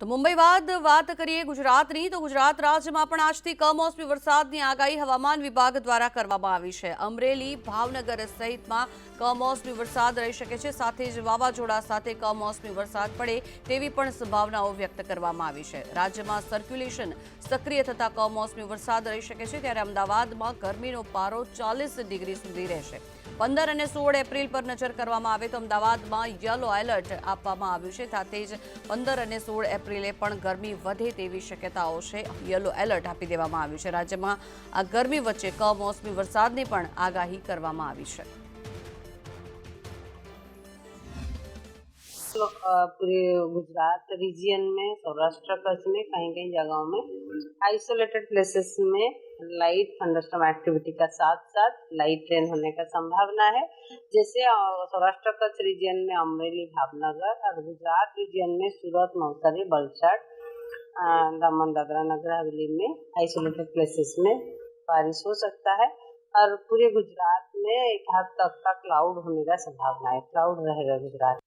તો મુંબઈ બાદ વાત કરીએ ગુજરાતની, તો ગુજરાત રાજ્યમાં પણ આજથી કમોસમી વરસાદની આગાહી હવામાન વિભાગ દ્વારા કરવામાં આવી છે. અમરેલી, ભાવનગર સહિતમાં કમોસમી વરસાદ રહી શકે છે. સાથે જ વાવાઝોડા સાથે કમોસમી વરસાદ પડે તેવી પણ સંભાવનાઓ વ્યક્ત કરવામાં આવી છે. રાજ્યમાં સર્ક્યુલેશન સક્રિય થતા કમોસમી વરસાદ રહી શકે છે. ત્યારે અમદાવાદમાં ગરમીનો પારો ચાલીસ ડિગ્રી સુધી રહેશે. પંદર અને સોળ એપ્રિલ પર નજર કરવામાં આવે તો અમદાવાદમાં યલો એલર્ટ આપવામાં આવ્યું છે. સાથે જ પંદર અને સોળ એપ્રિલે પણ ગરમી વધે તેવી શક્યતાઓ છે. યલો એલર્ટ આપી દેવામાં આવ્યું છે. રાજ્યમાં આ ગરમી વચ્ચે કમોસમી વરસાદની પણ આગાહી કરવામાં આવી છે. पूरे गुजरात रीजियन में सौराष्ट्र कच्छ में कहीं कहीं जगहों में आइसोलेटेड प्लेसेस में लाइट थंडरस्टॉर्म एक्टिविटी का साथ साथ लाइट रेन होने का संभावना है। जैसे सौराष्ट्र कच्छ रीजियन में अमरेली भावनगर और गुजरात रीजियन में सूरत नवसारी वलसाड अ, दमन दादरा नगर हवेली में आइसोलेटेड प्लेसेस में बारिश हो सकता है और पूरे गुजरात में एक हद तक का क्लाउड होने का संभावना है। क्लाउड रहेगा गुजरात।